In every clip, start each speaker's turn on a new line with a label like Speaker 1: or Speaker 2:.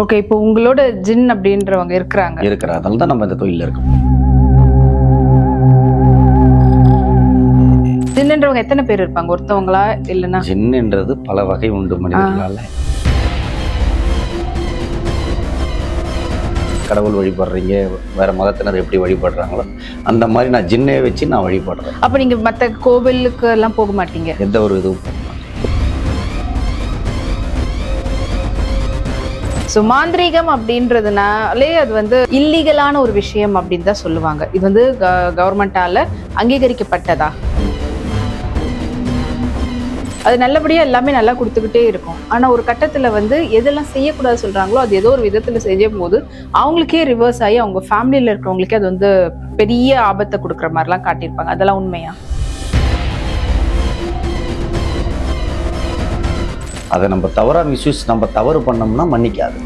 Speaker 1: Okay இப்போ உங்களோட ஜின் அப்படின்றவங்க இருக்கிறாங்க.
Speaker 2: இருக்கிற அதனால தான் நம்ம இந்த தொழில இருக்கோம்.
Speaker 1: ஜின்ன்றவங்க எத்தனை பேர் இருப்பாங்க? ஒருத்தவங்களா இல்லைன்னா?
Speaker 2: ஜின்னுன்றது பல வகை உண்டு மனிதர்களால. கடவுள் வழிபடுறீங்க வேற மதத்தினர் எப்படி வழிபடுறாங்களோ அந்த மாதிரி நான் ஜின்னே வச்சு நான் வழிபடுறேன்.
Speaker 1: அப்ப நீங்க மத்த கோவிலுக்கு எல்லாம் போக மாட்டீங்க?
Speaker 2: எந்த ஒரு இதுவும்
Speaker 1: ஸோ மாந்திரீகம் அப்படின்றதுனாலே அது வந்து இல்லீகலான ஒரு விஷயம் அப்படின்னு தான் சொல்லுவாங்க. இது வந்து கவர்மெண்டால அங்கீகரிக்கப்பட்டதா? அது நல்லபடியா எல்லாமே நல்லா கொடுத்துக்கிட்டே இருக்கும். ஆனா ஒரு கட்டத்துல வந்து எதெல்லாம் செய்யக்கூடாது சொல்றாங்களோ அது ஏதோ ஒரு விதத்துல செய்யும் போது அவங்களுக்கே ரிவர்ஸ் ஆகி அவங்க ஃபேமிலியில இருக்கிறவங்களுக்கே அது வந்து பெரிய ஆபத்தை கொடுக்குற மாதிரிலாம் காட்டியிருப்பாங்க. அதெல்லாம் உண்மையா?
Speaker 2: அதை நம்ம தவறா மிஸ்யூஸ் நம்ம தவறு பண்ணோம்னா மன்னிக்காது.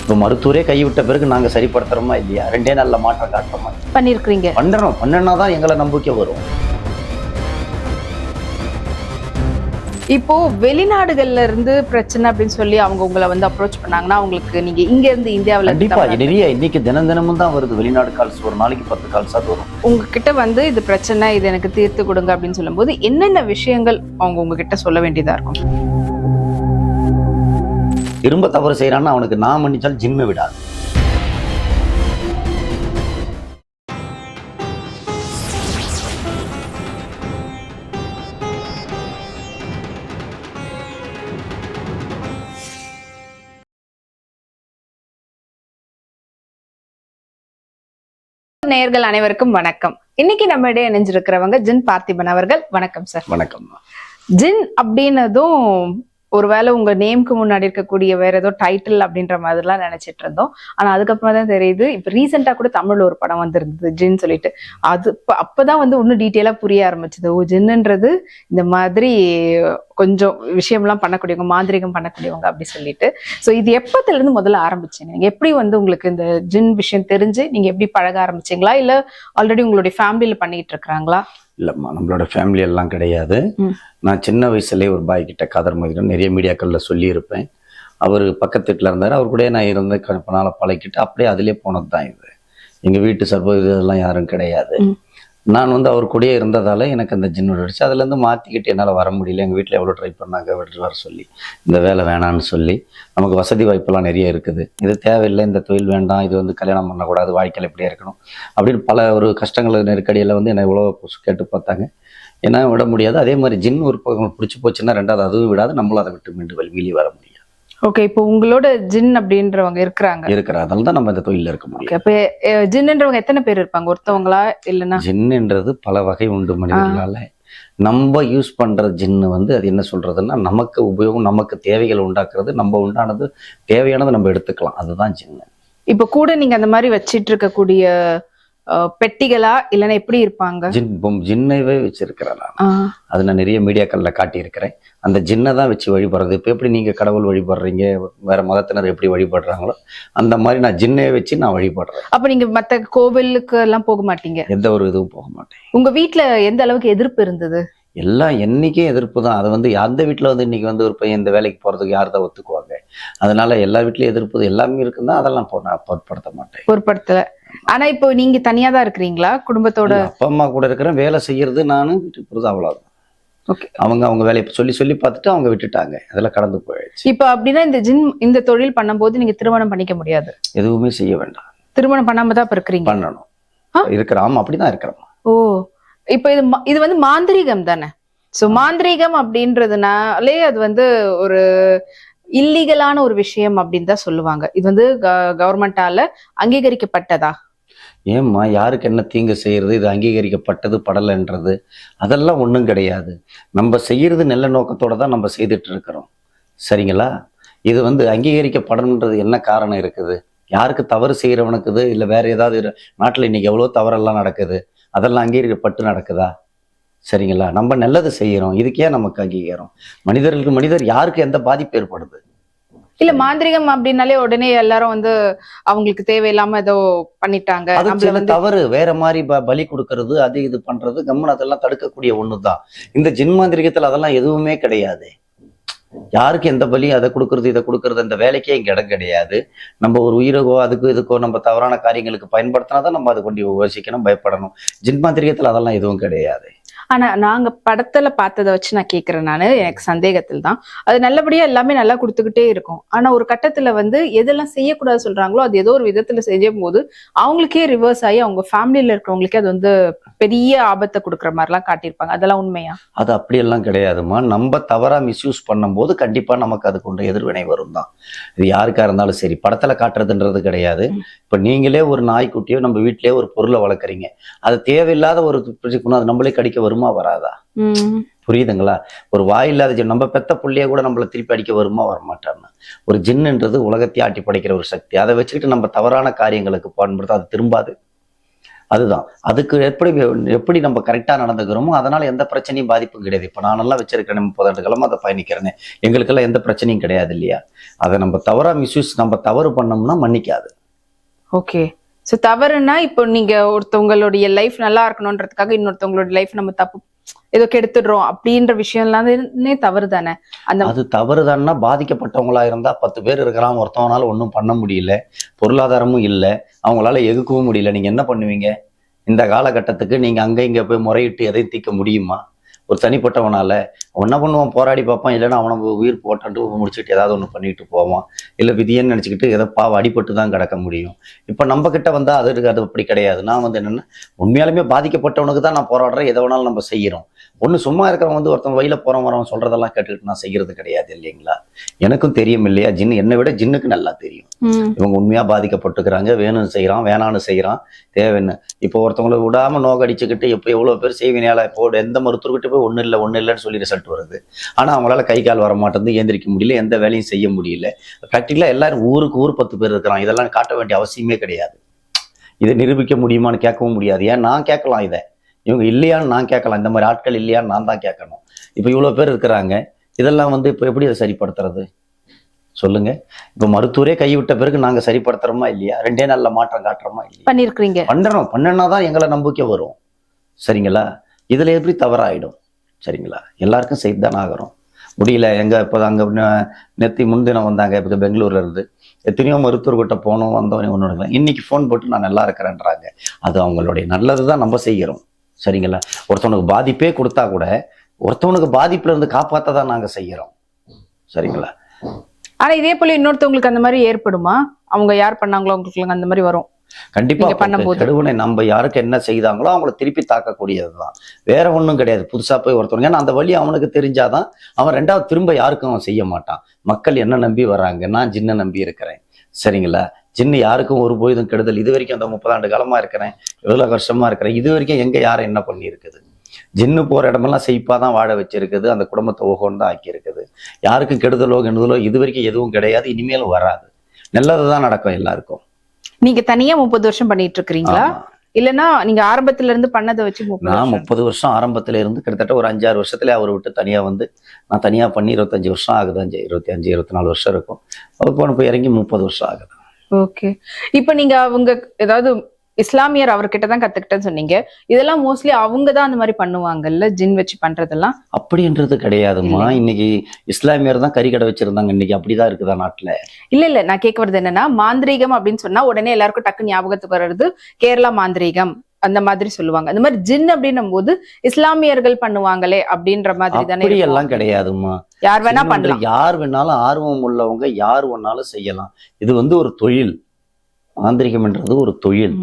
Speaker 2: இப்போ மருத்துவரே கைவிட்ட பிறகு நாங்க சரிப்படுத்துறோமா இல்லையா? ரெண்டே நல்ல மாற்றம் காட்டுறோமா?
Speaker 1: பண்ணியிருக்கிறீங்க
Speaker 2: பண்ணணும். பண்ணனா தான் எங்களை நம்பிக்கை வரும்.
Speaker 1: இப்போ வெளிநாடுகள்ல இருந்து பிரச்சனை அப்படின்னு சொல்லி அவங்க உங்களை வந்து அப்ரோச் பண்ணாங்கன்னா அவங்களுக்கு நீங்க இங்க இருந்து இந்தியாவுல
Speaker 2: கண்டிப்பா. நிறைய இன்னைக்கு தினம் தினமும் தான் வருது. வெளிநாடு கால்ஸ் ஒரு நாளைக்கு பத்து கால்ஸ் அது வரும்.
Speaker 1: உங்ககிட்ட வந்து இது பிரச்சனை இது எனக்கு தீர்த்து கொடுங்க அப்படின்னு சொல்லும்போது என்னென்ன விஷயங்கள் அவங்க உங்ககிட்ட சொல்ல வேண்டியதா இருக்கும்?
Speaker 2: திரும்ப தவறு செய்கிறான்னு அவனுக்கு நான் மன்னிச்சால் ஜிம்மை விடாது.
Speaker 1: நேயர்கள் அனைவருக்கும் வணக்கம். இன்னைக்கு நம்ம இடையே இணைஞ்சிருக்கிறவங்க ஜின் பார்த்திபன் அவர்கள். வணக்கம் சார்.
Speaker 2: வணக்கம்.
Speaker 1: ஜின் அப்படின்னதும் ஒருவேளை உங்க நேம்க்கு முன்னாடி இருக்கக்கூடிய வேற ஏதோ டைட்டில் அப்படின்ற மாதிரிலாம் நினைச்சிட்டு இருந்தோம். ஆனா அதுக்கப்புறமா தான் தெரியுது இப்ப ரீசெண்டா கூட தமிழ்ல ஒரு படம் வந்திருந்தது ஜின் சொல்லிட்டு. அது அப்பதான் வந்து இன்னும் டீட்டெயிலா புரிய ஆரம்பிச்சது. ஓ ஜின்னுன்றது இந்த மாதிரி கொஞ்சம் விஷயம்லாம் பண்ணக்கூடியவங்க மாந்திரிகம் பண்ணக்கூடியவங்க அப்படி சொல்லிட்டு. சோ இது எப்பத்துல இருந்து முதல்ல ஆரம்பிச்சீங்க? நீங்க எப்படி வந்து உங்களுக்கு இந்த ஜின் விஷயம் தெரிஞ்சு நீங்க எப்படி பழக ஆரம்பிச்சீங்களா? இல்ல ஆல்ரெடி உங்களுடைய ஃபேமிலியில பண்ணிட்டு இருக்கிறாங்களா?
Speaker 2: இல்லம்மா நம்மளோட ஃபேமிலி எல்லாம் கிடையாது. நான் சின்ன வயசுலயே ஒரு பாய் கிட்ட காதர் மதியம் நிறைய மீடியாக்கள்ல சொல்லியிருப்பேன் அவர் பக்கத்து வீட்டில் இருந்தார் அவர் கூட நான் இருந்து நாள பழகிட்டு அப்படியே அதிலே போனது தான் இது எங்க வீட்டு சர்வ இதெல்லாம் யாரும் கிடையாது. நான் வந்து அவர் கூடயே இருந்ததால் எனக்கு அந்த ஜின் அடிச்சு அதுலேருந்து மாற்றிக்கிட்டு என்னால் வர முடியல. எங்கள் வீட்டில் எவ்வளோ ட்ரை பண்ணாங்க விட்டு வர சொல்லி இந்த வேலை வேணான்னு சொல்லி நமக்கு வசதி வாய்ப்பெல்லாம் நிறைய இருக்குது. இது தேவையில்லை இந்த தொழில் வேண்டாம் இது வந்து கல்யாணம் பண்ணக்கூடாது வாழ்க்கையில் இப்படியே இருக்கணும் அப்படின்னு பல ஒரு கஷ்டங்கள் நெருக்கடியில் வந்து என்னை எவ்வளோ கேட்டு பார்த்தாங்க. ஏன்னா விட முடியாது. அதே மாதிரி ஜின் ஒரு பக்கம் பிடிச்சி போச்சுன்னா ரெண்டாவது அதுவும் விடாது. நம்மளும் அதை விட்டு மீண்டு வெளியே வர முடியும்.
Speaker 1: ஓகே இப்போ உங்களோட ஜின் அப்படின்றவங்க இருக்கிறாங்க.
Speaker 2: இருக்கிற அதனால தான் நம்ம இந்த தொழிலில் இருக்க முடியும்
Speaker 1: அஹ், ஜின்ன்றவங்க எத்தனை பேர் இருப்பாங்க? ஒருத்தவங்களா இல்லைன்னா?
Speaker 2: ஜின்னுன்றது பல வகை உண்டு மனிதர்களால. நம்ம யூஸ் பண்ற ஜின்னு வந்து அது என்ன சொல்றதுன்னா நமக்கு உபயோகம் நமக்கு தேவைகளை உண்டாக்குறது நம்ம உண்டானது தேவையானது நம்ம எடுத்துக்கலாம். அதுதான் ஜின்னு.
Speaker 1: இப்ப கூட நீங்க அந்த மாதிரி வச்சிட்டு இருக்கக்கூடிய பெட்டிகளா இல்லைன்னா எப்படி இருப்பாங்க?
Speaker 2: ஜின் பொம் ஜின்னவே வச்சிருக்கிறேன் நான். அது நான் நிறைய மீடியாக்கள்ல காட்டியிருக்கிறேன். அந்த ஜின்னை தான் வச்சு வழிபடுறது. இப்போ எப்படி நீங்க கடவுள் வழிபடுறீங்க? வேற மதத்தினர் எப்படி வழிபடுறாங்களோ அந்த மாதிரி நான் ஜின்னே வச்சு நான் வழிபடுறேன்.
Speaker 1: அப்ப நீங்க மத்த கோவிலுக்கு எல்லாம் போக மாட்டீங்க?
Speaker 2: எந்த ஒரு இதுவும் போக மாட்டேன்.
Speaker 1: உங்க வீட்ல எந்த அளவுக்கு எதிர்ப்பு இருந்தது?
Speaker 2: எல்லாம் என்னைக்கே எதிர்ப்பு தான். அது வந்து அந்த வீட்டில் வந்து இன்னைக்கு வந்து ஒரு பையன் இந்த வேலைக்கு போறதுக்கு யார் தான் ஒத்துக்குவாங்க? அதனால எல்லா வீட்லயும் எதிர்ப்பு எல்லாமே இருக்குன்னா அதெல்லாம் நான் பொருட்படுத்த மாட்டேன்.
Speaker 1: பொருட்படுத்தல. ஆனா இப்போ நீங்க தனியா தான் இருக்கிறீங்களா? குடும்பத்தோட?
Speaker 2: அப்பா அம்மா கூட இருக்கிறேன். வேலை செய்யறது போகிறது அவ்வளோதான்
Speaker 1: ஓகே.
Speaker 2: அவங்க அவங்க வேலையை சொல்லி சொல்லி பார்த்துட்டு அவங்க விட்டுட்டாங்க. அதெல்லாம் கடந்து போயிடுச்சு.
Speaker 1: இப்ப அப்படின்னா இந்த ஜின் இந்த தொழில் பண்ணும்போது நீங்க திருமணம் பண்ணிக்க முடியாது.
Speaker 2: எதுவுமே செய்ய வேண்டாம்.
Speaker 1: திருமணம் பண்ணாம தான் இப்ப இருக்கிறீங்க.
Speaker 2: பண்ணணும்? இருக்கிற ஆமா அப்படிதான் இருக்கிறோம்.
Speaker 1: ஓ. இப்ப இது இது வந்து மாந்திரீகம் தானே? சோ மாந்திரீகம் அப்படின்றதுனாலே அது வந்து ஒரு இல்லீகலான ஒரு விஷயம் அப்படின்னு தான் சொல்லுவாங்க. இது வந்து கவர்மெண்டால அங்கீகரிக்கப்பட்டதா?
Speaker 2: ஏம்மா யாருக்கு என்ன தீங்கு செய்கிறது இது அங்கீகரிக்கப்பட்டது படலைன்றது? அதெல்லாம் ஒன்றும் கிடையாது. நம்ம செய்கிறது நல்ல நோக்கத்தோடு தான் நம்ம செய்துட்டு இருக்கிறோம் சரிங்களா? இது வந்து அங்கீகரிக்கப்படணுன்றது என்ன காரணம் இருக்குது? யாருக்கு தவறு செய்கிறவனுக்குது இல்லை வேறு ஏதாவது நாட்டில் இன்னைக்கு எவ்வளோ தவறெல்லாம் நடக்குது. அதெல்லாம் அங்கீகரிக்கப்பட்டு நடக்குதா? சரிங்களா? நம்ம நல்லது செய்கிறோம் இதுக்கே நமக்கு அங்கீகாரம். மனிதர்களுக்கு மனிதர் யாருக்கு எந்த பாதிப்பு ஏற்படுது?
Speaker 1: இல்ல மாந்திரிகம் அப்படின்னாலே உடனே எல்லாரும் வந்து அவங்களுக்கு தேவையில்லாம ஏதோ பண்ணிட்டாங்க.
Speaker 2: தவறு வேற மாதிரி பலி கொடுக்கறது அது இது பண்றது கம்மன் அதெல்லாம் தடுக்கக்கூடிய ஒண்ணுதான். இந்த ஜின்மாந்திரிகத்துல அதெல்லாம் எதுவுமே கிடையாது. யாருக்கு எந்த பலியும் அதை கொடுக்கறது இதை கொடுக்கறது அந்த வேலைக்கே இங்க இடம் கிடையாது. நம்ம ஒரு உயிருக்கோ அதுக்கு இதுக்கோ நம்ம தவறான காரியங்களுக்கு பயன்படுத்தினா தான் நம்ம அதை கொண்டு யோசிக்கணும் பயப்படணும். ஜின் மாந்திரிகத்தில் அதெல்லாம் எதுவும் கிடையாது.
Speaker 1: ஆனா நாங்க படத்துல பார்த்ததை வச்சு நான் கேக்குறேன் நானு. எனக்கு சந்தேகத்தில் தான். அது நல்லபடியா எல்லாமே நல்லா கொடுத்துக்கிட்டே இருக்கும். ஆனா ஒரு கட்டத்துல வந்து எதெல்லாம் செய்யக்கூடாது சொல்றாங்களோ அது ஏதோ ஒரு விதத்துல செய்யும் போது அவங்களுக்கே ரிவர்ஸ் ஆகி அவங்க ஃபேமிலியில இருக்கிறவங்களுக்கே அது வந்து பெரிய ஆபத்தை கொடுக்குற மாதிரிலாம் காட்டியிருப்பாங்க. அதெல்லாம் உண்மையா?
Speaker 2: அது அப்படியெல்லாம் கிடையாதும்மா. நம்ம தவறா மிஸ்யூஸ் பண்ணும்போது கண்டிப்பா நமக்கு அதுக்கு உண்டு எதிர்வினை வரும் தான். இது யாருக்கா இருந்தாலும் சரி படத்துல காட்டுறதுன்றது கிடையாது. இப்ப நீங்களே ஒரு நாய்க்குட்டியோ நம்ம வீட்டிலேயே ஒரு பொருளை வளர்க்குறீங்க. அது தேவையில்லாத ஒரு அது நம்மளே கடிக்க வருமா? வராதா?
Speaker 1: உம்
Speaker 2: புரியுதுங்களா? ஒரு வாயில்லாத ஜின் நம்ம பெத்த புள்ளைய கூட நம்மள திருப்பி அடிக்க வருமா வரமாட்டான்னு ஒரு ஜின்னுன்றது உலகத்தையே ஆட்டி படைக்கிற ஒரு சக்தி. அதை வச்சுக்கிட்டு நம்ம தவறான காரியங்களுக்கு பயன்படுத்த அது திரும்பாது. அதுதான். அதுக்கு எப்படி எப்படி நம்ம கரெக்டா நடந்துக்கிறோமோ அதனால எந்த பிரச்சனையும் பாதிப்பும் கிடையாது. இப்ப நானெல்லாம் வச்சிருக்கிறேன் முப்பதாண்டு காலமா அதை பயணிக்கிறேனே. எங்களுக்கெல்லாம் எந்த பிரச்சனையும் கிடையாது இல்லையா? அதை நம்ம தவறா மிஸ்யூஸ் நம்ம தவறு பண்ணோம்னா மன்னிக்காது.
Speaker 1: ஓகே ஸோ தவறுனா இப்போ நீங்க ஒருத்தவங்களுடைய லைஃப் நல்லா இருக்கணும்ன்றதுக்காக இன்னொருத்தவங்களோட லைஃப் நம்ம தப்பு ஏதோ கெடுத்துடுறோம் அப்படின்ற விஷயம்லாமே தவறு தானே அந்த
Speaker 2: அது தவறு தானே பாதிக்கப்பட்டவங்களா இருந்தா பத்து பேர் இருக்கிறான் ஒருத்தவனால ஒன்றும் பண்ண முடியல பொருளாதாரமும் இல்லை அவங்களால எதுக்கவும் முடியல. நீங்க என்ன பண்ணுவீங்க? இந்த காலகட்டத்துக்கு நீங்க அங்க இங்க போய் முறையிட்டு எதையும் தீர்க்க முடியுமா? ஒரு தனிப்பட்டவனால அவன் என்ன பண்ணுவான்? போராடி பார்ப்பான். இல்லைன்னா அவனை உயிர் போட்டான்ட்டு முடிச்சுட்டு ஏதாவது ஒன்று பண்ணிட்டு போவான். இல்லை விதியன்னு நினச்சிக்கிட்டு ஏதோ பாவம் அடிபட்டு தான் கிடக்க முடியும். இப்போ நம்ம கிட்ட வந்தா அது அது அப்படி கிடையாது. நான் வந்து என்னன்னா உண்மையாலுமே பாதிக்கப்பட்டவனுக்கு தான் நான் போராடுறேன். எதை வேணாலும் நம்ம செய்கிறோம் ஒன்று சும்மா இருக்கிறவன் வந்து ஒருத்தன் வழியில போறவன் வரவன் சொல்றதெல்லாம் கேட்டுக்கிட்டு நான் செய்யறது கிடையாது இல்லைங்களா? எனக்கும் தெரியும் இல்லையா? ஜின்னு என்னை விட ஜின்னுக்கு நல்லா தெரியும். இவங்க உண்மையா பாதிக்கப்பட்டிருக்கிறாங்க. வேணும்னு செய்கிறான் வேணான்னு செய்கிறான் தேவைன்னு இப்போ ஒருத்தவங்களை விடாம நோக்கடிச்சுக்கிட்டு இப்போ எவ்வளோ பேர் செய்வினையால இப்போ எந்த மருத்துவர்கிட்ட போய் ஒன்றும் இல்லை ஒன்றும் இல்லைன்னு சொல்லி ரிசல்ட் வருது. ஆனால் அவங்களால கை கால் வர மாட்டேங்குது ஏந்திரிக்க முடியல எந்த வேலையும் செய்ய முடியல. ப்ராக்டிக்கலாக எல்லாரும் ஊருக்கு ஊர் பத்து பேர் இருக்கிறான் இதெல்லாம் காட்ட வேண்டிய அவசியமே கிடையாது. இதை நிரூபிக்க முடியுமான்னு கேட்கவும் முடியாது. ஏன்? நான் கேட்கலாம் இதை. இவங்க இல்லையான்னு நான் கேட்கலாம். இந்த மாதிரி ஆட்கள் இல்லையான்னு நான் தான் கேட்கணும். இப்போ இவ்வளோ பேர் இருக்கிறாங்க. இதெல்லாம் வந்து இப்போ எப்படி அதை சரிப்படுத்துறது? சொல்லுங்க. இப்போ மருத்துவரே கைவிட்ட பிறகு நாங்க சரிப்படுத்துறோமா இல்லையா? ரெண்டே நாள்ல மாற்றம் காட்டுறோமா இல்லையா?
Speaker 1: பண்ணிருக்கிறீங்க.
Speaker 2: பண்றோம் பண்ணனா தான் எங்களை நம்பிக்கை வரும். சரிங்களா? இதுல எப்படி தவறாயிடும்? சரிங்களா? எல்லாருக்கும் செய்து தானே ஆகிறோம் முடியல எங்கே இப்போ அங்கே ந- நேத்தி முன்தினம் வந்தாங்க இப்போ பெங்களூர்ல இருந்து. எத்தனையோ மருத்துவர்கிட்ட போனோம் வந்தோம் ஒன்று இன்றைக்கி ஃபோன் போட்டு நான் நல்லா இருக்கிறேன்றாங்க. அது அவங்களுடைய நல்லது தான் நம்ம செய்கிறோம். சரிங்களா? ஒருத்தவனுக்கு பாதிப்பே கொடுத்தா கூட ஒருத்தவனுக்கு பாதிப்புல இருந்து காப்பாற்ற தான் நாங்கள் செய்கிறோம். சரிங்களா?
Speaker 1: ஆனால் இதே போல இன்னொருத்தவங்களுக்கு அந்த மாதிரி ஏற்படுமா? அவங்க யார் பண்ணாங்களோ அவங்களுக்கு அந்த மாதிரி வரும்.
Speaker 2: கண்டிப்பா
Speaker 1: நீங்க பண்ணும்போது.
Speaker 2: கெடுவனை நம்ம யாருக்கு என்ன செய்தாங்களோ அவங்கள திருப்பி தாக்கக்கூடியதுதான். வேற ஒண்ணும் கிடையாது. புதுசா போய் ஒருத்தவங்க ஏன்னா அந்த வழி அவனுக்கு தெரிஞ்சாதான் அவன் ரெண்டாவது திரும்ப யாருக்கும் அவன் செய்ய மாட்டான். மக்கள் என்ன நம்பி வர்றாங்க? நான் ஜின்ன நம்பி இருக்கிறேன். சரிங்களா? ஜின்னு யாருக்கும் ஒரு பொழுதும் கெடுதல். இது வரைக்கும் அந்த முப்பதாண்டு காலமா இருக்கிறேன். எவ்வளவு வருஷமா இருக்கிறேன். இது வரைக்கும் எங்க யாரும் என்ன பண்ணி இருக்குது ஜின்னு போற இடமெல்லாம் செழிப்பா தான் வாழ வச்சிருக்குது. அந்த குடும்பத்தை ஓகோன்னு தான் ஆக்கி இருக்குது யாருக்கும் கெடுதலோ கெடுதலோ இது வரைக்கும் எதுவும் கிடையாது. இனிமேலும் வராது. நல்லதுதான் நடக்கும் எல்லாருக்கும்.
Speaker 1: நீங்க தனியா முப்பது வருஷம் பண்ணிட்டு இருக்கிறீங்களா. இல்லனா நீங்க ஆரம்பத்துல இருந்து பண்ணதை வச்சு முப்பது
Speaker 2: நான்
Speaker 1: வருஷம்.
Speaker 2: முப்பது வருஷம் ஆரம்பத்துல இருந்து கிட்டத்தட்ட ஒரு அஞ்சாறு வருஷத்துல அவர் விட்டு தனியா வந்து நான் தனியா பண்ணி இருபத்தஞ்சு வருஷம் ஆகுது அஞ்சு இருபத்தி அஞ்சு இருபத்தி நாலு வருஷம் இருக்கும். அவர் போன போய் இறங்கி முப்பது வருஷம் ஆகுது.
Speaker 1: ஓகே. இப்போ நீங்க அவங்க ஏதாவது இஸ்லாமியர் அவர்கிட்ட தான் கத்துக்கிட்டேன்னு சொன்னீங்க. இதெல்லாம் மோஸ்ட்லி அவங்க தான் அந்த மாதிரி பண்ணுவாங்கல்ல? ஜின் வச்சு பண்றதெல்லாம்?
Speaker 2: அப்படின்றது கிடையாதும்மா. இன்னைக்கு இஸ்லாமியர் தான் கறிக்கடை வச்சிருந்தாங்க. இன்னைக்கு அப்படிதான் இருக்குதா நாட்டுல.
Speaker 1: இல்ல இல்ல. நான் கேட்க வருது என்னன்னா மாந்திரீகம் அப்படின்னு சொன்னா உடனே எல்லாருக்கும் டக்கு ஞாபகத்துக்கு வர்றது கேரளா மாந்திரீகம். அந்த மாதிரி சொல்லுவாங்க. அந்த மாதிரி ஜின் அப்படின்னும் போது இஸ்லாமியர்கள் பண்ணுவாங்களே அப்படின்ற மாதிரி தானே.
Speaker 2: எல்லாம் கிடையாதும்மா.
Speaker 1: யார் வேணா பண்ணலாம்.
Speaker 2: யார் வேணாலும் ஆர்வம் உள்ளவங்க யார் வேணாலும் செய்யலாம். இது வந்து ஒரு தொழில். மாந்திரிகம்ன்றது ஒரு தொழில்.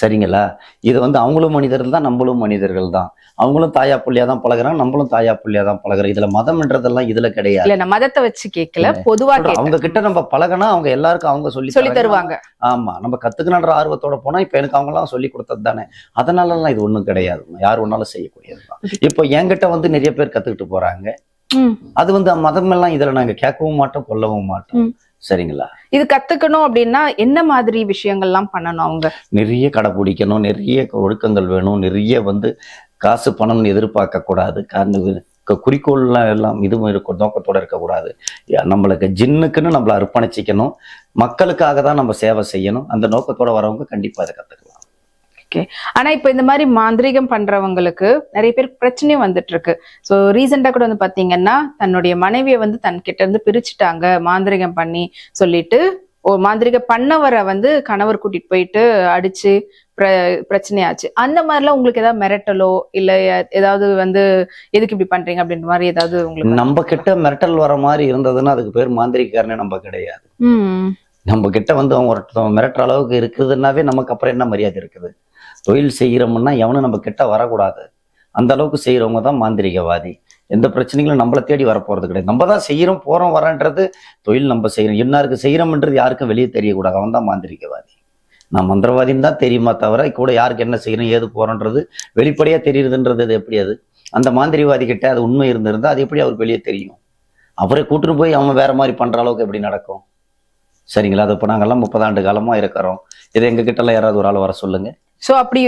Speaker 2: சரிங்களா? இது வந்து அவங்களும் மனிதர்கள் தான் நம்மளும் மனிதர்கள் தான். அவங்களும் தாயா புள்ளியா தான் பழகுறாங்க நம்மளும் தாயா புள்ளியா தான் பழகுறோம் இதுல மதம்ன்றதெல்லாம் இதுல கிடையாது.
Speaker 1: இல்ல மதத்தை வச்சு கேட்கல பொதுவா
Speaker 2: அவங்க கிட்ட நம்ம பழகினா அவங்க எல்லாருக்கும் அவங்க சொல்லி
Speaker 1: சொல்லி. தருவாங்க.
Speaker 2: ஆமா நம்ம கத்துக்கணுன்ற ஆர்வத்தோட போனா இப்ப எனக்கு அவங்க எல்லாம் சொல்லி கொடுத்தது தானே. அதனாலலாம் இது ஒண்ணும் கிடையாது. யார் ஒன்னாலும் செய்யக்கூடியதுதான் இப்போ என்கிட்ட வந்து நிறைய பேர் கத்துக்கிட்டு போறாங்க. அது வந்து மதம் எல்லாம் இதுல நாங்க கேட்கவும் மாட்டோம் கொல்லவும் மாட்டோம். சரிங்களா?
Speaker 1: இது கத்துக்கணும் அப்படின்னா என்ன மாதிரி விஷயங்கள்லாம் பண்ணணும் அவங்க?
Speaker 2: நிறைய கடைப்பிடிக்கணும் நிறைய ஒழுக்கங்கள் வேணும் நிறைய வந்து காசு பணம்னு எதிர்பார்க்க கூடாது. குறிக்கோள்லாம் எல்லாம் இதுவும் இருக்கும் நோக்கத்தோட இருக்கக்கூடாது. நம்மளுக்கு ஜின்னுக்குன்னு நம்மளை அர்ப்பணிச்சிக்கணும். மக்களுக்காக தான் நம்ம சேவை செய்யணும். அந்த நோக்கத்தோட வரவங்க கண்டிப்பா அதை கத்துக்கலாம்
Speaker 1: ஓகே ஆனா இப்ப இந்த மாதிரி மாந்திரீகம் பண்றவங்களுக்கு நிறைய பேர் பிரச்சனையும் வந்துட்டு இருக்கு சோ ரீசெண்டா கூட வந்து பாத்தீங்கன்னா தன்னுடைய மனைவியை வந்து தன் கிட்ட இருந்து பிரிச்சுட்டாங்க மாந்திரீகம் பண்ணி சொல்லிட்டு ஒரு மாந்திரிக பண்ணவரை வந்து கணவர் கூட்டிட்டு போயிட்டு அடிச்சு பிர- பிரச்சனையாச்சு. அந்த மாதிரிலாம் உங்களுக்கு ஏதாவது மிரட்டலோ இல்ல ஏதாவது வந்து எதுக்கு இப்படி பண்றீங்க அப்படின்ற மாதிரி ஏதாவது உங்களுக்கு
Speaker 2: நம்ம கிட்ட மிரட்டல் வர மாதிரி இருந்ததுன்னா அதுக்கு பேர் மாந்திரிக்காரனே நம்ம கிடையாது. நம்ம கிட்ட வந்து அவங்க ஒருத்தவங்க மிரட்டுற அளவுக்கு இருக்குதுன்னாவே நமக்கு அப்புறம் என்ன மரியாதை இருக்குது? தொழில் செய்கிறோம்னா எவனும் நம்ம கிட்ட வரக்கூடாது. அந்த அளவுக்கு செய்கிறவங்க தான் மாந்திரிகவாதி. எந்த பிரச்சனைகளும் நம்மளை தேடி வரப்போகிறது கிடையாது. நம்ம தான் செய்கிறோம் போகிறோம் வரன்றது தொழில் நம்ம செய்கிறோம் இன்னாருக்கு செய்கிறோம்ன்றது யாருக்கும் வெளியே தெரியக்கூடாது. அவன் தான் மாந்திரிகவாதி. நான் மந்திரவாதின்னு தான் தெரியுமா தவிர கூட யாருக்கு என்ன செய்யணும் ஏது போகிறோன்றது வெளிப்படையாக தெரியுதுன்றது அது எப்படி அது? அந்த மாந்திரிவாதி கிட்ட அது உண்மை இருந்திருந்தால் அது எப்படி அவருக்கு வெளியே தெரியும்? அவரை கூட்டிட்டு போய் அவன் வேற மாதிரி பண்ணுற அளவுக்கு எப்படி நடக்கும்? சரிங்களா? அது இப்போ நாங்கள்லாம் முப்பதாண்டு காலமாக இருக்கிறோம். இது எங்ககிட்டலாம் யாராவது ஒரு ஆள் வர சொல்லுங்கள்
Speaker 1: சோ அப்படி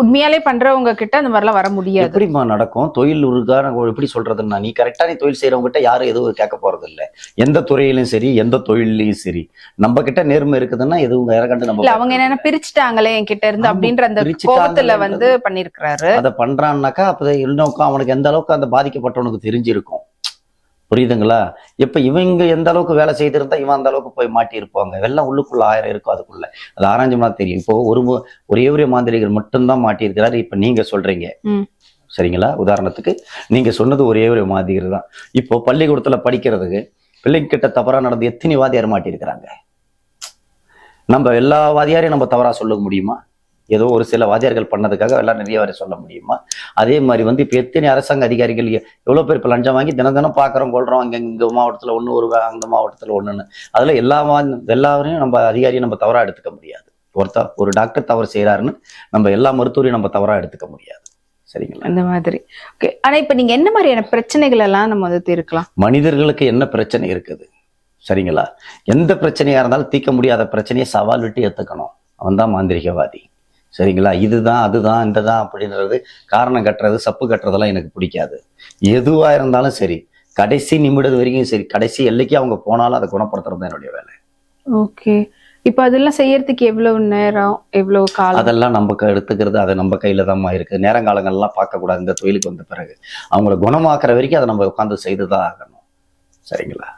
Speaker 1: உண்மையாலே பண்றவங்க கிட்ட அந்த மாதிரிலாம் வர முடியாது.
Speaker 2: எப்படிம்மா நடக்கும்? தொழில் உருக்கான எப்படி சொல்றதுன்னா நீ கரெக்டா நீ தொழில் செய்யறவங்க கிட்ட யாரும் எதுவும் கேட்க போறது இல்ல எந்த துறையிலும் சரி எந்த தொழிலையும் சரி. நம்ம கிட்ட நேர்மை இருக்குதுன்னா எதுவும் வேற கண்டு நம்ம
Speaker 1: இல்ல அவங்க என்னன்னா பிரிச்சுட்டாங்களே என்கிட்ட இருந்து அப்படின்ற அந்த கோபத்துல வந்து பண்ணிருக்கிறாரு.
Speaker 2: அதை பண்றான்னாக்கா அப்ப இன்னும் அவனுக்கு எந்த அளவுக்கு அந்த பாதிக்கப்பட்டவனுக்கு தெரிஞ்சிருக்கும். புரியுதுங்களா? இப்ப இவங்க எந்த அளவுக்கு வேலை செய்திருந்தா இவன் அந்த அளவுக்கு போய் மாட்டி இருப்பாங்க. எல்லாம் உள்ளுக்குள்ள ஆயிரம் இருக்கும் அதுக்குள்ள. அது ஆராய்ஞ்சோம்னா தெரியும். இப்போ ஒரு ஒரே ஒரு மாந்திரிகர் மட்டும்தான் மாட்டி இருக்கிறாரு. இப்ப நீங்க சொல்றீங்க. சரிங்களா? உதாரணத்துக்கு நீங்க சொன்னது ஒரே ஒரு மாந்திரிகர் தான். இப்போ பள்ளிக்கூடத்துல படிக்கிறதுக்கு பிள்ளைங்கிட்ட தவறா நடந்து எத்தனை வாதியார் மாட்டியிருக்கிறாங்க? நம்ம எல்லா வாதியாரையும் நம்ம தவறா சொல்ல முடியுமா? ஏதோ ஒரு சில வாதியார்கள் பண்ணதுக்காக எல்லாம் நிறைய வரை சொல்ல முடியுமா? அதே மாதிரி வந்து இப்போ எத்தனை அரசாங்க அதிகாரிகள் எ- எவ்வளவு பேர் இப்போ லஞ்சம் வாங்கி தினம் தினம் பார்க்குறோம் கொள்றோம் அங்கே இங்கே மாவட்டத்தில் ஒன்று ஒரு அந்த மாவட்டத்தில் ஒன்றுன்னு அதில் எல்லா எல்லாரையும் நம்ம அதிகாரியும் நம்ம தவறா எடுத்துக்க முடியாது. ஒருத்த ஒரு டாக்டர் தவறு செய்கிறாருன்னு நம்ம எல்லா மருத்துவரையும் நம்ம தவறா எடுத்துக்க முடியாது. சரிங்களா?
Speaker 1: அந்த மாதிரி. ஓகே ஆனா இப்ப நீங்க என்ன மாதிரியான பிரச்சனைகள் எல்லாம் நம்ம வந்து தீர்க்கலாம்?
Speaker 2: மனிதர்களுக்கு என்ன பிரச்சனை இருக்குது? சரிங்களா? எந்த பிரச்சனையா இருந்தாலும் தீர்க்க முடியாத பிரச்சனையை சவால் விட்டு ஏத்துக்கணும். அவன் தான் மாந்திரிகவாதி. சரிங்களா? இதுதான் அதுதான் இந்த தான் அப்படின்றது காரணம் கட்டுறது சப்பு கட்டுறதெல்லாம் எனக்கு பிடிக்காது. எதுவா இருந்தாலும் சரி கடைசி நிமிடம் வரைக்கும் சரி கடைசி எல்லைக்கு அவங்க போனாலும் அதை குணப்படுத்துறது தான் என்னுடைய வேலை.
Speaker 1: ஓகே. இப்ப அதெல்லாம் செய்யறதுக்கு எவ்வளவு நேரம் எவ்வளவு காலம்?
Speaker 2: அதெல்லாம் நம்ம எடுத்துக்கிறது அது நம்ம கையில தான் இருக்கு. நேரங்காலங்கள்லாம் பார்க்கக்கூடாது. இந்த தொழிலுக்கு வந்த பிறகு. அவங்கள குணமாக்குற வரைக்கும் அதை நம்ம உட்காந்து செய்து தான் ஆகணும். சரிங்களா?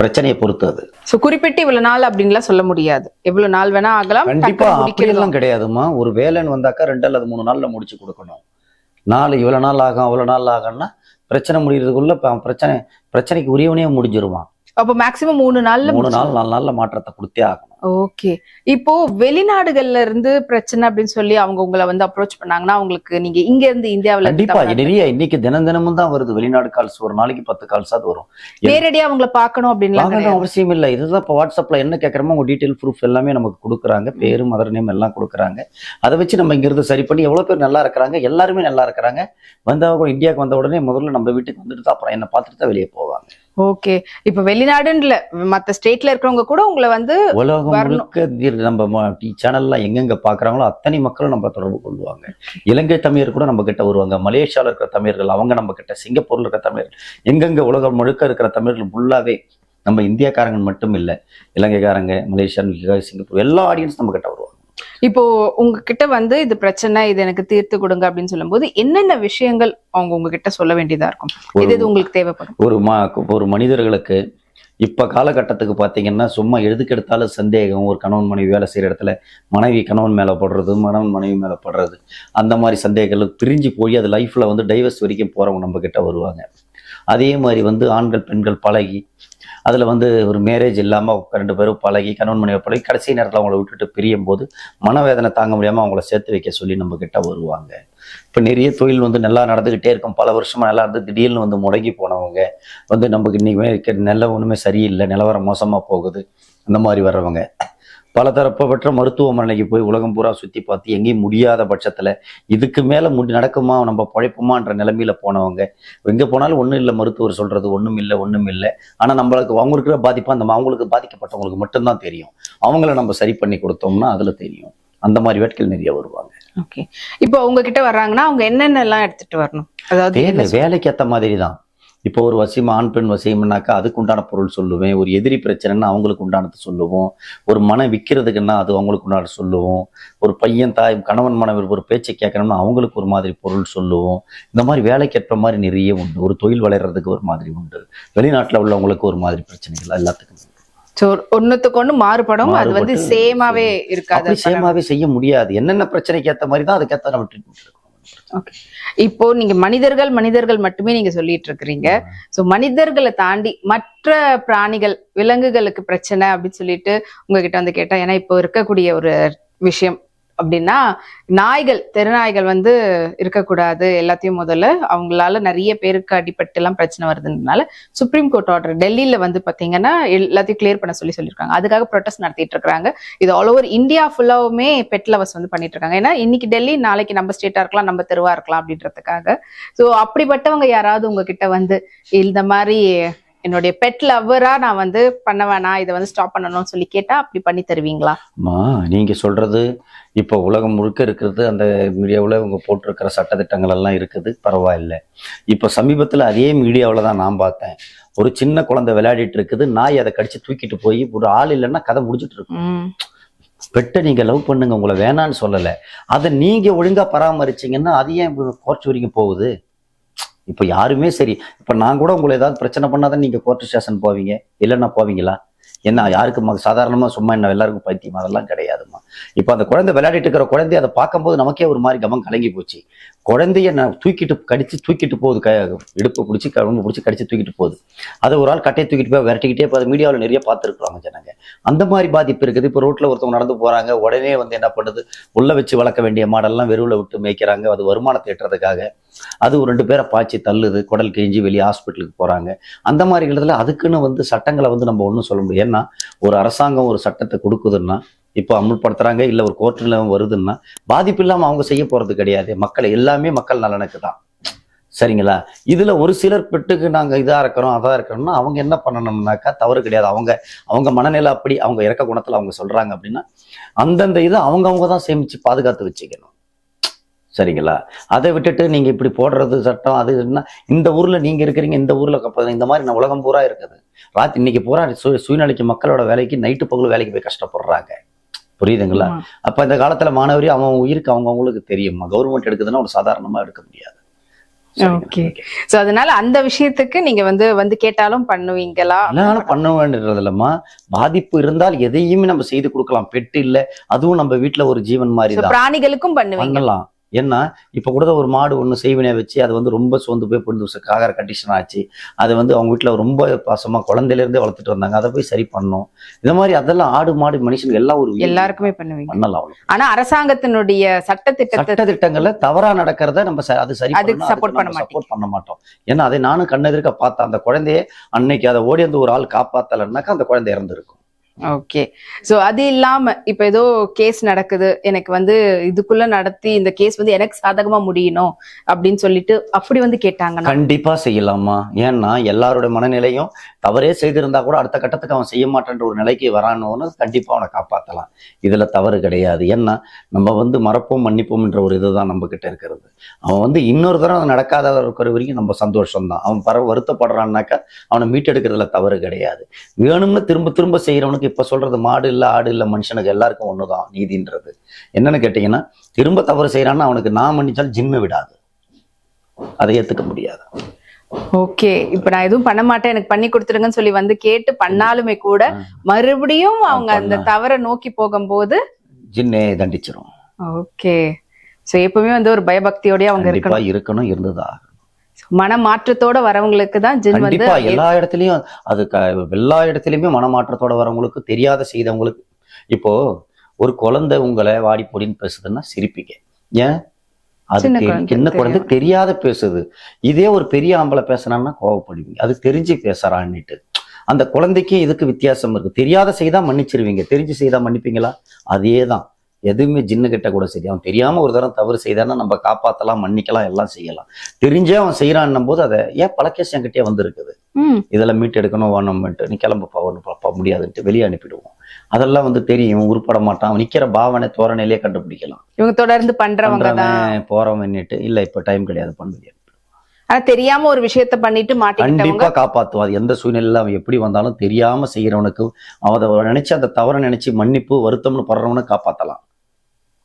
Speaker 2: பிரச்சனையை பொறுத்து அது.
Speaker 1: சோ குறிப்பிட்டு இவ்வளவு நாள் அப்படின்லாம் சொல்ல முடியாது. எவ்வளவு நாள் வேணா ஆகலாம்
Speaker 2: கண்டிப்பா. அப்படியெல்லாம் கிடையாதும்மா. ஒரு வேலைன்னு வந்தாக்கா ரெண்டு அல்லது மூணு நாள்ல முடிச்சு கொடுக்கணும். நாலு இவ்வளவு நாள் ஆகும் அவ்வளவு நாள் ஆகும்னா பிரச்சனை அவன் பிரச்சனை பிரச்சனைக்கு உரியவனே முடிஞ்சிருவான்.
Speaker 1: அப்ப மேக்சிமம் மூணு நாள்ல
Speaker 2: மூணு நாள் நாலு நாள்ல மாற்றத்தை கொடுத்தே ஆகணும்.
Speaker 1: ஓகே இப்போ வெளிநாடுகள்ல இருந்து பிரச்சனை அப்படின்னு சொல்லி அவங்க உங்களை வந்து அப்ரோச் பண்ணாங்கன்னா அவங்களுக்கு நீங்க இங்க இருந்து இந்தியாவுல இருந்து
Speaker 2: கண்டிப்பா நிறைய இன்னைக்கு தினம் தினமும் தான் வருது. வெளிநாடு கால்ஸ் ஒரு நாளைக்கு பத்து கால்ஸாவது வரும்.
Speaker 1: நேரடியா அவங்கள பார்க்கணும்
Speaker 2: வாங்கணும்
Speaker 1: கிடையாது.
Speaker 2: அவசியம் இல்லை. இதுதான் இப்போ வாட்ஸ்அப்ல என்ன கேட்குறோமோ உங்க டீட்டெயில் ப்ரூஃப் எல்லாமே நமக்கு கொடுக்குறாங்க. பேரு மதர் நேம் எல்லாம் கொடுக்குறாங்க. அதை வச்சு நம்ம இங்கிருந்து சரி பண்ணி எவ்வளவு பேர் நல்லா இருக்கிறாங்க? எல்லாருமே நல்லா இருக்கிறாங்க. வந்தவங்க இந்தியாவுக்கு வந்த உடனே முதல்ல நம்ம வீட்டுக்கு வந்துட்டு தான் அப்புறம் என்ன பார்த்துட்டு தான் வெளியே போவாங்க.
Speaker 1: ஓகே. இப்ப வெளிநாடுன்னு மத்த ஸ்டேட்ல இருக்கிறவங்க கூட உங்களை வந்து
Speaker 2: உலகம் நம்ம சேனல்லாம் எங்கெங்க பாக்குறாங்களோ அத்தனை மக்களும் நம்ம தொடர்பு கொள்வாங்க. இலங்கை தமிழர் கூட நம்ம கிட்ட வருவாங்க. மலேசியால இருக்கிற தமிழர்கள் அவங்க நம்ம கிட்ட சிங்கப்பூர்ல இருக்கிற தமிழர்கள் எங்கெங்க உலகம் முழுக்க இருக்கிற தமிழர்கள் ஃபுல்லாவே நம்ம இந்தியாக்காரங்க மட்டும் இல்ல இலங்கைக்காரங்க மலேசியா சிங்கப்பூர் எல்லா ஆடியன்ஸ் நம்ம கிட்ட வருவாங்க.
Speaker 1: இப்போ உங்ககிட்ட வந்து இது பிரச்சனை இது எனக்கு தீர்த்து கொடுங்க அப்படின்னு சொல்லும்போது என்னென்ன விஷயங்கள் அவங்க உங்ககிட்ட சொல்ல வேண்டியதா இருக்கும்? இது இது உங்களுக்கு தேவைப்படும்?
Speaker 2: ஒரு மா ஒரு மனிதர்களுக்கு இப்ப காலகட்டத்துக்கு பாத்தீங்கன்னா சும்மா எதுக்கெடுத்தாலும் சந்தேகம் ஒரு கணவன் மனைவி வேலை செய்யற இடத்துல மனைவி கணவன் மேல படுறது மணவன் மனைவி மேல படுறது அந்த மாதிரி சந்தேகங்கள் பிரிஞ்சு போய் அது லைஃப்ல வந்து டைவர்ஸ் வரைக்கும் போறவங்க நம்ம கிட்ட வருவாங்க. அதே மாதிரி வந்து ஆண்கள் பெண்கள் பழகி அதுல வந்து ஒரு மேரேஜ் இல்லாம ரெண்டு பேரும் பழகி கணவன் மனைவி பழகி கடைசி நேரத்துல அவங்கள விட்டுட்டு பிரியும் போது மனவேதனை தாங்க முடியாம அவங்கள சேர்த்து வைக்க சொல்லி நம்ம கிட்ட வருவாங்க. இப்ப நிறைய தொழில் வந்து நல்லா நடந்துகிட்டே இருக்கும். பல வருஷமா நல்லா இருந்து திடீர்னு வந்து முடங்கி போனவங்க வந்து நமக்கு இன்னைக்குமே இருக்க நில ஒண்ணுமே சரியில்லை நிலவரம் மோசமா போகுது அந்த மாதிரி வர்றவங்க. பல தரப்பட்ட மருத்துவமனைக்கு போய் உலகம் பூரா சுத்தி பார்த்து எங்கேயும் முடியாத பட்சத்துல இதுக்கு மேல முடி நடக்குமா நம்ம பழைப்புமான்ற நிலைமையில போனவங்க. எங்க போனாலும் ஒண்ணும் இல்லை மருத்துவர் சொல்றது ஒண்ணும் இல்லை ஒண்ணும் இல்லை. ஆனா நம்மளுக்கு அவங்க இருக்கிற பாதிப்பு அந்த அவங்களுக்கு பாதிக்கப்பட்டவங்களுக்கு மட்டும்தான் தெரியும். அவங்கள நம்ம சரி பண்ணி கொடுத்தோம்னா அதுல தெரியும். அந்த மாதிரி வேட்கள் நிறைய வருவாங்க.
Speaker 1: ஓகே. இப்போ உங்ககிட்ட வர்றாங்கன்னா அவங்க என்னென்ன எல்லாம் எடுத்துட்டு வரணும்? அதாவது
Speaker 2: வேலைக்கு ஏத்த மாதிரி தான் இப்போ ஒரு வசியம் ஆண் பெண் வசியம்னாக்கா அதுக்கு உண்டான பொருள் சொல்லுவேன். ஒரு எதிரி பிரச்சனைன்னா அவங்களுக்கு உண்டானது சொல்லுவோம். ஒரு மனம் விற்கிறதுக்குன்னா அது அவங்களுக்கு உண்டானது சொல்லுவோம். ஒரு பையன் தாய் கணவன் மனைவி ஒரு பேச்சை கேட்கணும்னா அவங்களுக்கு ஒரு மாதிரி பொருள் சொல்லுவோம். இந்த மாதிரி வேலைக்கேற்ற மாதிரி நிறைய உண்டு. ஒரு தொழில் வளர்றதுக்கு ஒரு மாதிரி உண்டு. வெளிநாட்டில் உள்ளவங்களுக்கு ஒரு மாதிரி பிரச்சனைகள் எல்லாத்துக்கும்.
Speaker 1: சோ ஒண்ணுத்துக்கு ஒண்ணு மாறுபடும். அது வந்து சேமாவே இருக்காது
Speaker 2: சேமாவே செய்ய முடியாது. என்னென்ன பிரச்சனைக்கு ஏற்ற மாதிரி தான் அதுக்கேற்ற நம்ம ட்ரீட்மெண்ட்
Speaker 1: இப்போ நீங்க மனிதர்கள் மனிதர்கள் மட்டுமே நீங்க சொல்லிட்டு இருக்கிறீங்க. சோ மனிதர்களை தாண்டி மற்ற பிராணிகள் விலங்குகளுக்கு பிரச்சனை அப்படின்னு சொல்லிட்டு உங்ககிட்ட வந்து கேட்டா ஏன்னா இப்போ இருக்கக்கூடிய ஒரு விஷயம். அப்படின்னா நாய்கள் தெருநாய்கள் வந்து இருக்கக்கூடாது எல்லாத்தையும் முதல்ல. அவங்களால நிறைய பேருக்கு அடிபட்டு எல்லாம் பிரச்சனை வருதுன்றதுனால சுப்ரீம் கோர்ட் ஆர்டர் டெல்லியில வந்து பாத்தீங்கன்னா எல்லாத்தையும் கிளியர் பண்ண சொல்லி சொல்லியிருக்காங்க. அதுக்காக ப்ரொட்டஸ்ட் நடத்திட்டு இருக்காங்க இது ஆல் ஓவர் இந்தியா ஃபுல்லாவுமே பெட் லவர்ஸ் வந்து பண்ணிட்டு இருக்காங்க. ஏன்னா இன்னைக்கு டெல்லி நாளைக்கு நம்ம ஸ்டேட்டா இருக்கலாம் நம்ம தெருவா இருக்கலாம் அப்படின்றதுக்காக. ஸோ அப்படிப்பட்டவங்க யாராவது உங்ககிட்ட வந்து இந்த மாதிரி என்னுடைய பெட் லவ்வரா நான் வந்து பண்ண வேணாம் இதை வந்து ஸ்டாப் பண்ணணும்னு சொல்லி கேட்டா அப்படி பண்ணி தருவீங்களா?
Speaker 2: அம்மா நீங்க சொல்றது இப்போ உலகம் முழுக்க இருக்கிறது அந்த மீடியாவில் இவங்க போட்டிருக்கிற சட்டத்திட்டங்கள் எல்லாம் இருக்குது பரவாயில்ல. இப்போ சமீபத்தில் அதே மீடியாவில் தான் நான் பார்த்தேன். ஒரு சின்ன குழந்தை விளையாடிட்டு இருக்குது நாய் அதை கடிச்சு தூக்கிட்டு போய் ஒரு ஆள் இல்லைன்னா கதை முடிச்சிட்டு இருக்கும். பெட்டை நீங்க லவ் பண்ணுங்க உங்களை வேணான்னு சொல்லலை. அதை நீங்க ஒழுங்கா பராமரிச்சீங்கன்னா அது ஏன் கோர்ட் வரைக்கும் போகுது? இப்போ யாருமே சரி இப்போ நான் கூட உங்களை ஏதாவது பிரச்சனை பண்ணாதான் நீங்க கோர்ட் ஸ்டேஷன் போவீங்க. இல்லைன்னா போவீங்களா? என்ன யாருக்கு சாதாரணமாக சாதாரணமா சும்மா என்ன எல்லாருக்கும் பைத்தியம் அதெல்லாம் கிடையாதும்மா. இப்போ அந்த குழந்தை விளையாடிட்டு இருக்கிற குழந்தைய அதை பார்க்கும்போது நமக்கே ஒரு மாதிரி கவனம் கலங்கி போச்சு. குழந்தைய நான் தூக்கிட்டு கடிச்சு தூக்கிட்டு போகுது க இடுப்பு பிடிச்சி கழும்பு பிடிச்சி கடிச்சு தூக்கிட்டு போகுது. அதை ஒரு ஆள் கட்டையை தூக்கிட்டு போய் விரட்டிக்கிட்டே இப்போ மீடியாவில் நிறைய பார்த்துருக்குறாங்க ஜனங்க. அந்த மாதிரி பாதிப்பு இருக்குது. இப்போ ரோட்டில் ஒருத்தவங்க நடந்து போறாங்க உடனே வந்து என்ன பண்ணுது? உள்ள வச்சு வளர்க்க வேண்டிய மாடெல்லாம் வெறுவில் விட்டு மேய்க்கிறாங்க. அது வருமானத்தை எட்டுறதுக்காக அது ஒரு ரெண்டு பேரை பாய்ச்சி தள்ளுது குடல் கிழிஞ்சி வெளியே ஹாஸ்பிட்டலுக்கு போறாங்க. அந்த மாதிரி இடத்துல அதுக்குன்னு வந்து சட்டங்களை வந்து நம்ம ஒன்றும் சொல்ல முடியும். ஏன்னா ஒரு அரசாங்கம் ஒரு சட்டத்தை கொடுக்குதுன்னா இப்போ அமுல்படுத்துறாங்க இல்லை ஒரு கோர்ட்டில் வருதுன்னா பாதிப்பு இல்லாமல் அவங்க செய்ய போறது கிடையாது. மக்கள் எல்லாமே மக்கள் நலனுக்கு தான். சரிங்களா? இதுல ஒரு சிலர் பெட்டுக்கு நாங்க இதா இருக்கிறோம் அதா இருக்கிறோம்னா அவங்க என்ன பண்ணணும்னாக்கா தவறு கிடையாது. அவங்க அவங்க மனநிலை அப்படி அவங்க இறக்க குணத்துல அவங்க சொல்றாங்க அப்படின்னா அந்தந்த இதை அவங்கவுங்க தான் சேமிச்சு பாதுகாத்து வச்சுக்கணும். சரிங்களா? அதை விட்டுட்டு நீங்க இப்படி போடுறது சட்டம் அது என்ன இந்த ஊர்ல நீங்க இருக்கிறீங்க இந்த ஊர்ல கப்ப- இந்த மாதிரி நான் உலகம் பூரா இருக்குது. ராத் இன்னைக்கு பூரா சு- சுயநலிக்கு மக்களோட வேலைக்கு நைட்டு பகல் வேலைக்கு போய் கஷ்டப்படுறாங்க. புரியுதுங்களா. அப்ப இந்த காலத்துல மாணவரி அவன் உயிருக்கு அவங்க அவங்களுக்கு தெரியுமா? கவர்மெண்ட் எடுக்குதுன்னா ஒரு சாதாரணமா எடுக்க முடியாது?
Speaker 1: Okay. சோ அதனால அந்த விஷயத்துக்கு நீங்க வந்து வந்து கேட்டாலும் பண்ணுவீங்களா?
Speaker 2: எல்லாரும் பண்ண வேண்டியது இல்லம்மா பாதிப்பு இருந்தால் எதையுமே நம்ம செய்து கொடுக்கலாம். பெட்டு இல்ல அதுவும் நம்ம வீட்ல ஒரு ஜீவன் மாதிரி
Speaker 1: பிராணிகளுக்கும் பண்ணுவீங்க.
Speaker 2: பண்ணலாம். ஏன்னா இப்ப கூட ஒரு மாடு ஒண்ணு செய்வினை வச்சு அது வந்து ரொம்ப சோர்ந்து போய் புரிந்து காகர கண்டிஷன் ஆச்சு. அது வந்து அவங்க வீட்ல ரொம்ப பாசமா குழந்தையில இருந்தே வளர்த்துட்டு வந்தாங்க. அதை போய் சரி பண்ணோம் இந்த மாதிரி அதெல்லாம் ஆடு மாடு மனுஷனுக்கு எல்லாம் ஒரு.
Speaker 1: எல்லாருக்குமே பண்ணுவீங்க.
Speaker 2: பண்ணலாம் அவ்வளவு.
Speaker 1: ஆனா அரசாங்கத்தினுடைய சட்டத்திட்டத்தை
Speaker 2: சட்ட திட்டங்கள்ல தவறா நடக்கிறத நம்ம அது சரி
Speaker 1: அதுக்கு support பண்ண
Speaker 2: சப்போர்ட் பண்ண மாட்டோம். ஏன்னா அதை நானும் கண்ணெதிர்க்க பார்த்தேன். அந்த குழந்தைய அன்னைக்கு அதை ஓடி வந்து ஒரு ஆள் காப்பாத்தலைன்னாக்கா அந்த குழந்தை இறந்துருக்கும்.
Speaker 1: ஓகே சோ அது இல்லாம இப்ப ஏதோ கேஸ் நடக்குது. எனக்கு வந்து இதுக்குள்ள நடத்தி இந்த கேஸ் வந்து எனக்கு சாதகமா முடியணும் அப்படின்னு சொல்லிட்டு அப்படி வந்து கேட்டாங்க.
Speaker 2: கண்டிப்பா செய்யலாமா? ஏன்னா எல்லாரோட மனநிலையும் தவறே செய்திருந்தா கூட அடுத்த கட்டத்துக்கு அவன் செய்ய மாட்டேன்ற ஒரு நிலைக்கு வரானோன்னு கண்டிப்பா அவனை காப்பாத்தலாம். இதுல தவறு கிடையாது. ஏன்னா நம்ம வந்து மறப்போம் மன்னிப்போம்ன்ற ஒரு இதுதான் நம்ம கிட்ட இருக்கிறது. அவன் வந்து இன்னொரு தடவை அது நடக்காத இருக்கிற வரைக்கும் நம்ம சந்தோஷம் தான் அவன் பர வருத்தப்படுறான்னாக்கா அவனை மீட்டெடுக்கிறதுல தவறு கிடையாது. வேணும்னு திரும்ப திரும்ப செய்யறவனுக்கு இப்ப சொல்றது மாடு இல்ல ஆடு இல்ல மனுஷனுக்கு எல்லாருக்கும் ஒண்ணுதான் நீதின்றது. என்னன்னு கேட்டீங்கன்னா திரும்ப தவறு செய்யறான்னா அவனுக்கு நான் மன்னிச்சாலும் ஜிம்மு விடாது. அதை ஏத்துக்க முடியாது.
Speaker 1: ஓகே இப்ப நான் எதுவும் பண்ண மாட்டேன் எனக்கு பண்ணி கொடுத்துருங்கன்னு சொல்லி வந்து கேட்டு பண்ணாலுமே கூட மறுபடியும் அவங்க அந்த. தவறை நோக்கி போகும்போது
Speaker 2: ஜின்னே தண்டிச்சிரும்.
Speaker 1: ஓகே. சோ எப்பவுமே வந்து ஒரு பயபக்தியோடய அவங்க இருக்கணும்.
Speaker 2: இருக்கணும் இருந்ததா
Speaker 1: மன மாற்றத்தோட வரவங்களுக்கு தான் ஜின் வந்து
Speaker 2: எல்லா இடத்துலயும் அது எல்லா இடத்துலயுமே மனமாற்றத்தோட வரவங்களுக்கு தெரியாத செய்தவங்களுக்கு இப்போ ஒரு குழந்தை உங்களை வாடி பொடின்னு பேசுதுன்னா சிரிப்பீங்க. ஏன்? அது
Speaker 1: சின்ன
Speaker 2: தெரி-
Speaker 1: குழந்தை.
Speaker 2: தெரியாத பேசுது. இதே ஒரு பெரிய ஆம்பளை பேசுனான்னா கோவப்படுவீங்க. அது தெரிஞ்சு பேசுறான்னுட்டு. அந்த குழந்தைக்கு இதுக்கு வித்தியாசம் இருக்கு. தெரியாத செய்தா மன்னிச்சிருவீங்க. தெரிஞ்சு செய்தா மன்னிப்பீங்களா? அதே தான் எதுவுமே ஜின்னு கிட்ட கூட சரி. அவன் தெரியாம ஒரு தரம் தவறு செய்தான்னா நம்ம காப்பாத்தலாம் மன்னிக்கலாம் எல்லாம் செய்யலாம். தெரிஞ்சே அவன் செய்யறான்னும் போது அதை ஏன் பல கேஸ் என்கிட்டயே வந்திருக்குது?
Speaker 1: ம்,
Speaker 2: இதெல்லாம் மீட் எடுக்கணும் வேணும்ட்டு நீ கிளம்புப்பா பாப்பா முடியாதுன்ட்டு வெளியே அனுப்பிடுவோம். அதெல்லாம் வந்து தெரியும் உருப்பட மாட்டான். அவன் நிக்கிற பாவனை தோரணையிலே கண்டுபிடிக்கலாம்.
Speaker 1: இவங்க தொடர்ந்து பண்றவங்க
Speaker 2: போறவன்னுட்டு இல்ல இப்ப டைம் கிடையாது பண்ணுது
Speaker 1: ஆனா தெரியாம ஒரு விஷயத்த பண்ணிட்டு
Speaker 2: கண்டிப்பா காப்பாத்துவா அது எந்த சூழ்நிலையில அவன் எப்படி வந்தாலும் தெரியாம செய்யறவனுக்கு அவன் நினைச்சு அந்த தவறை நினைச்சு மன்னிப்பு வருத்தம்னு படுறவனை காப்பாத்தலாம்.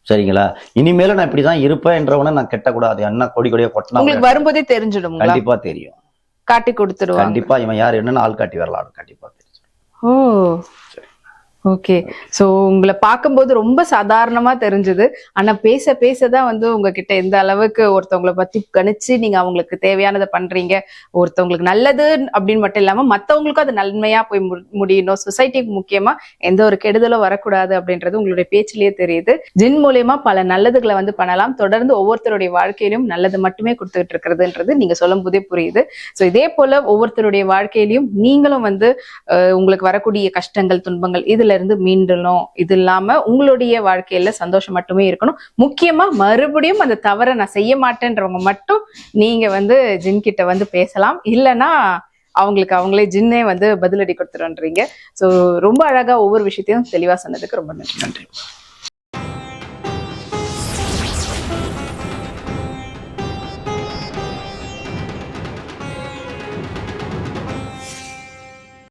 Speaker 2: சரிங்களா? இனிமேல நான் இப்படிதான் இருப்பேன்றவனை நான் கெட்டக்கூடாது. என்ன கொடி கொடியா கொட்டினா
Speaker 1: உங்களுக்கு வரும்போதே தெரிஞ்சிடுங்களா
Speaker 2: கண்டிப்பா தெரியும்.
Speaker 1: காட்டி கொடுத்துருவாங்க.
Speaker 2: கண்டிப்பா இவன் யார்? என்னன்னு ஆள் காட்டி வரலாம். கண்டிப்பா தெரியும்.
Speaker 1: ஓ. ஓகே சோ உங்களை பார்க்கும்போது ரொம்ப சாதாரணமா தெரிஞ்சது. ஆனா பேச பேசதான் வந்து உங்ககிட்ட எந்த அளவுக்கு ஒருத்தவங்களை பத்தி கணிச்சு நீங்க அவங்களுக்கு தேவையானதை பண்றீங்க. ஒருத்தவங்களுக்கு நல்லது அப்படின்னு மட்டும் இல்லாம மத்தவங்களுக்கும் அது நன்மையா போய் முடியணும். சொசைட்டிக்கு முக்கியமா எந்த ஒரு கெடுதலும் வரக்கூடாது அப்படின்றது உங்களுடைய பேச்சிலேயே தெரியுது. ஜின் மூலியமா பல நல்லதுகளை வந்து பண்ணலாம். தொடர்ந்து ஒவ்வொருத்தருடைய வாழ்க்கையிலும் நல்லது மட்டுமே கொடுத்துட்டு இருக்கிறதுன்றது நீங்க சொல்லும் போதே புரியுது. சோ இதே போல ஒவ்வொருத்தருடைய வாழ்க்கையிலையும் நீங்களும் வந்து உங்களுக்கு வரக்கூடிய கஷ்டங்கள் துன்பங்கள் இதுல இருந்து மீண்டணும். இது இல்லாம உங்களுடைய வாழ்க்கையில சந்தோஷம் மட்டுமே இருக்கணும். முக்கியமா மறுபடியும் அந்த தவறை நான் செய்ய மாட்டேன்றவங்க மட்டும் நீங்க வந்து ஜின் கிட்ட வந்து பேசலாம். இல்லைன்னா அவங்களுக்கு அவங்களே ஜின்னே வந்து பதிலடி கொடுத்துருன்றீங்க ஸோ ரொம்ப அழகா ஒவ்வொரு விஷயத்தையும் தெளிவா சொன்னதுக்கு ரொம்ப நன்றி.
Speaker 2: நன்றி.